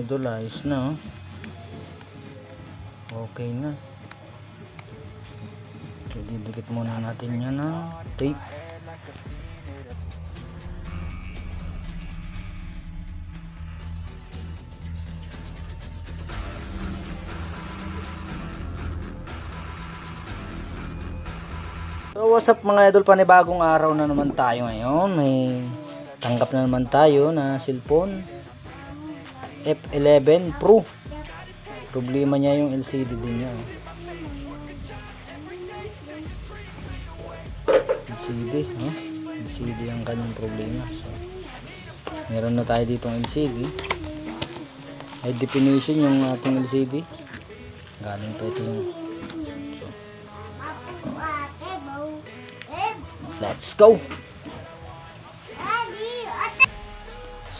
idol na oh. okay na. So didikit muna natin yan na tape. So what's up mga idol, panibagong araw na naman tayo ngayon. May tanggap na naman tayo na cellphone F11 Pro. Problema niya yung LCD din niya. oh. LCD, no? LCD ang kanyang problema. So, meron na tayo dito ng LCD. High definition yung ating LCD. Galing pa ito yung so, Let's go!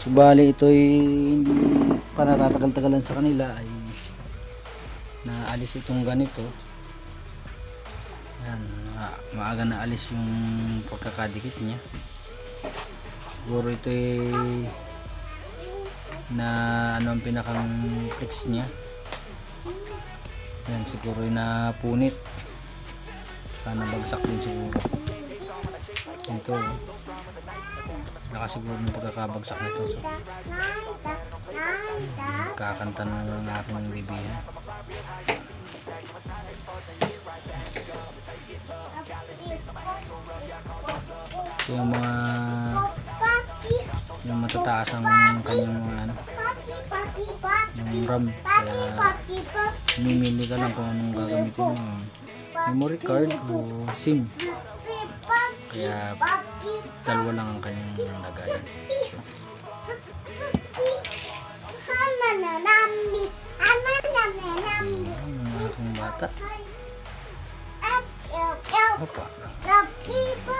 Subali ito'y para tatagal-tagalan sa kanila ay naalis itong ganito. Yan, ma- maaga na alis yung pagkakadikit niya. Siguro ito'y na ano ang pinakang flex niya. Yan, siguro yung napunit. Sana bagsak din siguro. Ito. Nakasiguro ng pagkakabagsak nito. So, kakanta na lang natin ng bibi ha. So, yung mga yung matataas ang kanyang ano, yung RAM. Kaya mimili ka lang kung anong gagamitin mo. Memory card o SIM. Kaya dalawa lang ang kanyang. Ayan, ang aking bata. Opa. So,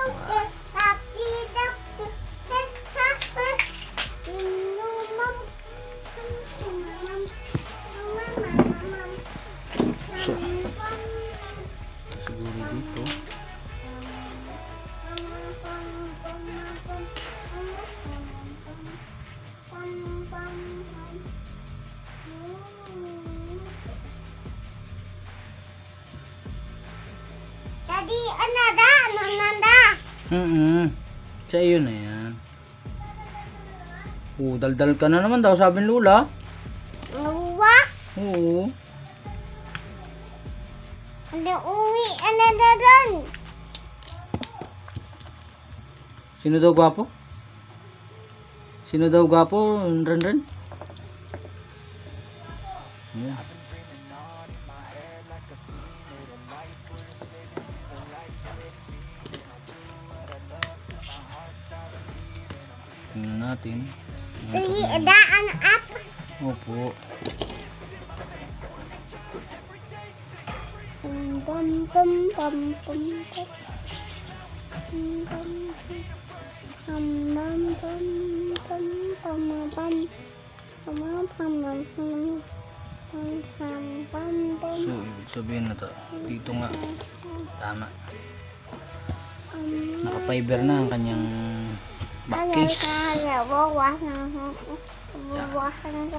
Daddy, ano da? Ano nanda? Mm Sa iyo na yan. Oo, daldal ka na naman daw, sabi ni Lula. Uwa? Oo. Ano uwi? Ano da doon? Sino daw gwapo? Sino daw gwapo? Ren Ren? Yan. Tingnan natin. Sige, da ano up? Opo. Pum pum pum pum pum pum. Pum pum pum pum pum pum pum pum. Pum pum pum pum. Pum pum pum pum. So, ibig sabihin na to. Dito nga. Tama. Pum. Naka-fiber na ang kanyang back Ano case. kaya? Wawas na ako. Wawas na ako.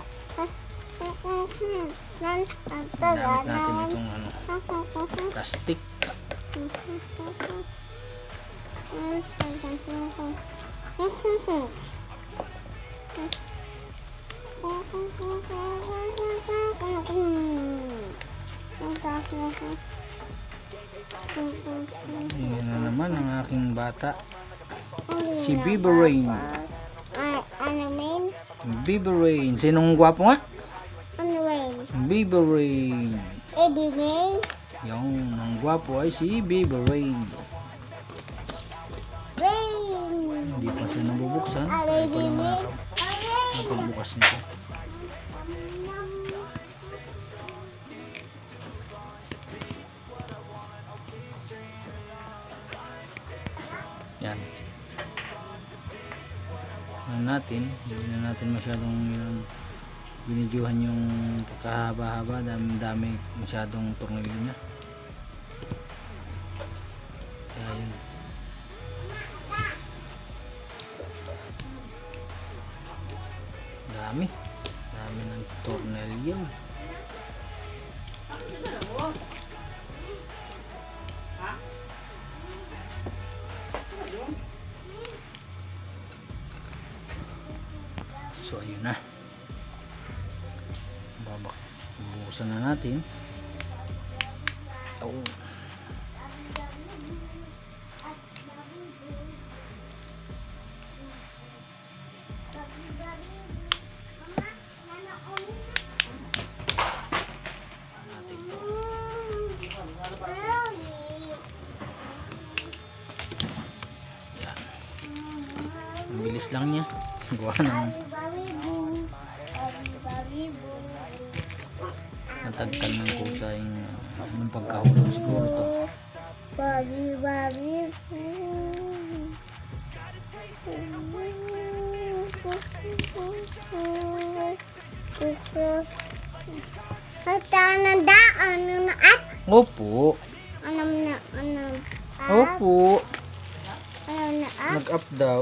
Nan, ang taga Gamit natin na. itong ano, plastic. Yan na naman ang aking bata. Si Biba Rain. Ay, ano main? Biba Rain. Sinong gwapo nga? Ano main? Biba Rain. Eddie main? Yung ang gwapo ay si Biba Rain. Hindi pa siya nabubuksan. Ah, Kaya pala nito. Yan. Ano natin, hindi na natin masyadong yun, binidyohan yung pagkahaba-haba, dami-dami masyadong tornilyo niya. Kaya yun. Dami. Dami ng Ayan. Natin. Oh. Ang bilis lang niya. Gawa ng natagkan ng kusa yung uh, ng pagkahulog siguro to. Bobby, Bobby, At ano da, ano na at, Opo. ano na, ano at, Opo. ano na at, Nag-up daw.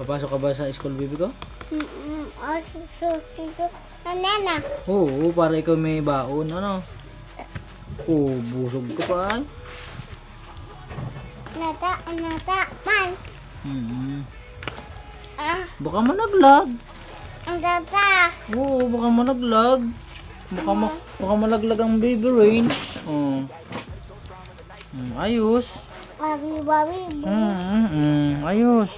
Papasok ka ba sa school baby ko? Mm-mm. Oh, sususi ko. Nanana. Oo, para ikaw may baon. Ano? Oo, busog ka pa. ay. Nata, nata, man. Hmm. Ah, Baka malaglag. ang tata. Oo, baka malaglag. Baka, ma baka malaglag ang baby rain. Oo. Hmm, ayos. Babi, babi. Hmm, hmm, hmm, ayos.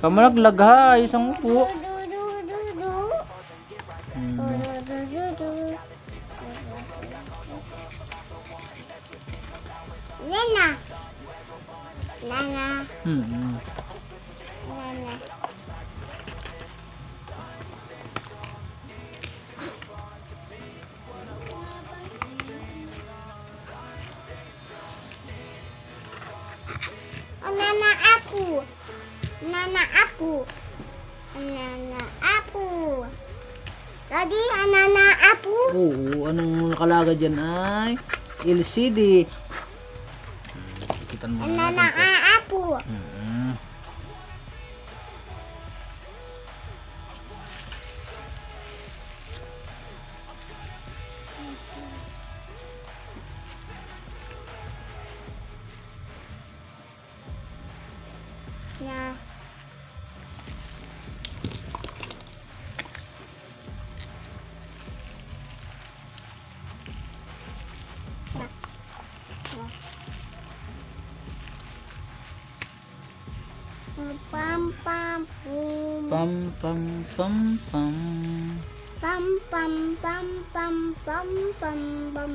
Kamalaglag ha, ayos ang upo. Hmm. Nana. Nana. Hmm, hmm. Nana. Nana aku. Nana aku. Tadi nana aku. Oo, anong nakalagay dyan ay LCD. Hmm, Kikitan mo na Nana natin to. aku. Hmm. Pum Pam pam pam pam. pam pam pam pam pam pam pam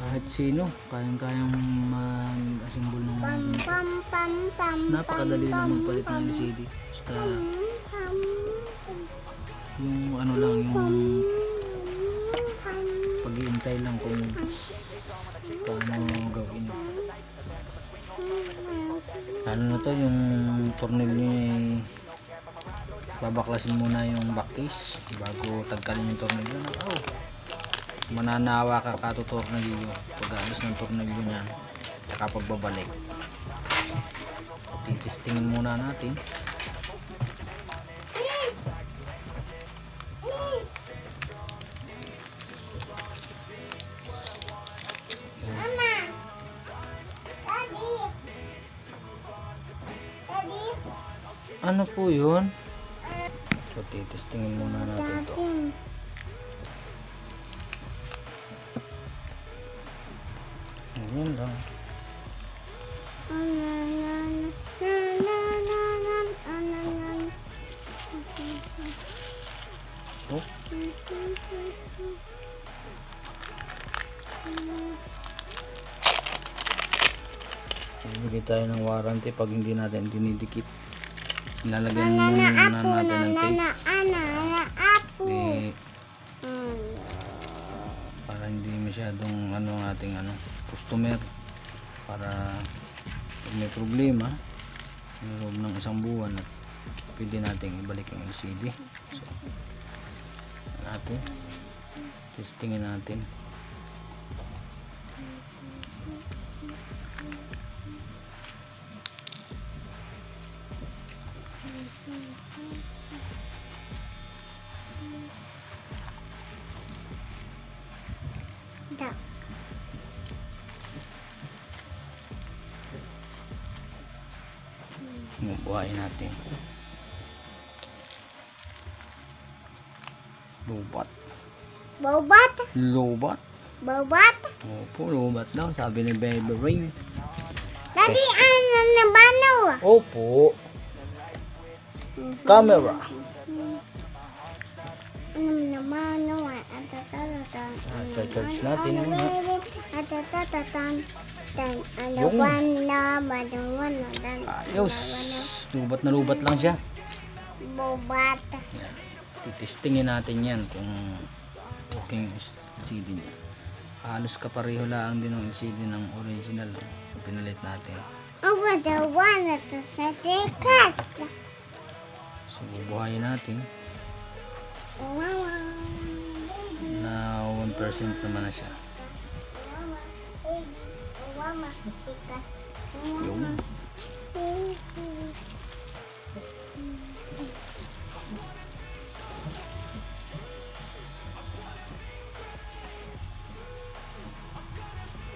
Kahit sino, kayang-kayang mag-assemble ng pam pam pam pam napakadali pam, lang magpalit ng LCD. Basta yung ano lang, yung pag-iintay lang kung paano gawin. Ano na to, yung tornilyo niya ay babaklasin muna yung back case bago tagkalin yung tornilyo na oh, mananawa ka katutornilyo pag alis ng tornilyo niya saka pagbabalik. Titistingin muna natin ano po yun? So titistingin muna natin to. Ayun lang. Oh, bibigay tayo ng warranty pag hindi natin dinidikit nilalagyan muna na natin ng tape. eh, para hindi masyadong ano ang ating ano customer. Para may problema sa loob ng isang buwan at pwede nating ibalik yung LCD so natin. Testingin natin. Buhayin natin. Lubat. Bobat. Lubat. Bobat. Opo, lubat daw. Sabi ni Baby Ring. Daddy, ano na ba no? Opo. Camera. Ano naman no? Atatatatan. Ah, charge natin yun, ha? Ba na ba na. Ayos. Lubat na lubat lang siya. Bobat. Titistingin natin yan kung okay LCD niya. Halos kapareho lang din ng LCD ng original. Pinalit natin. Ang wala wala to sa tikas. So, bubuhayin natin. Na 1% naman na siya. Mama. Tikas. Yung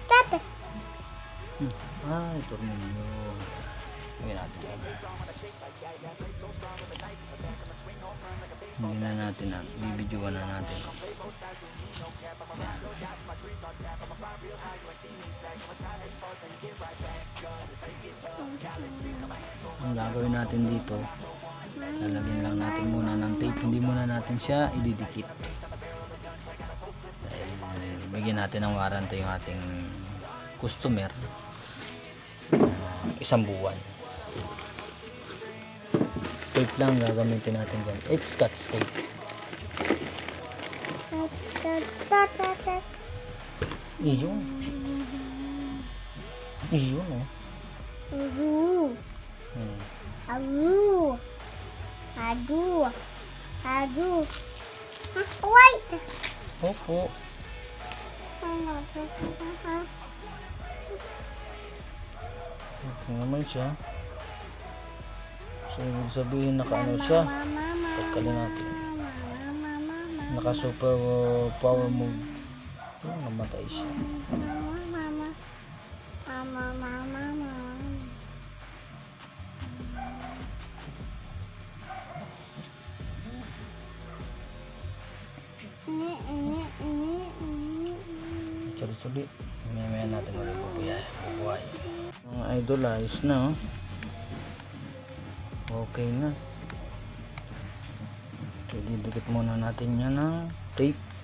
Tata. Ah, ito rin Hindi na natin na. Bibidyoan na natin. Yan. Ang gagawin natin dito, lalagyan lang natin muna ng tape. Hindi muna natin siya ididikit. Dahil bigyan natin ng warranty yung ating customer uh, isang buwan tape lang gagamitin natin dyan X-Scotch tape Tata. iyon iyon oh Aru. hmm. Adu. Adu. Ah, wait. opo ito naman siya so ibig sabihin naka ano siya pagkali natin naka super uh, power mode oh, namatay siya Suli-suli. Mamaya natin ulit bubuhay. Mga idol, ayos na oh. Okay na. So, didikit muna natin yan ng tape.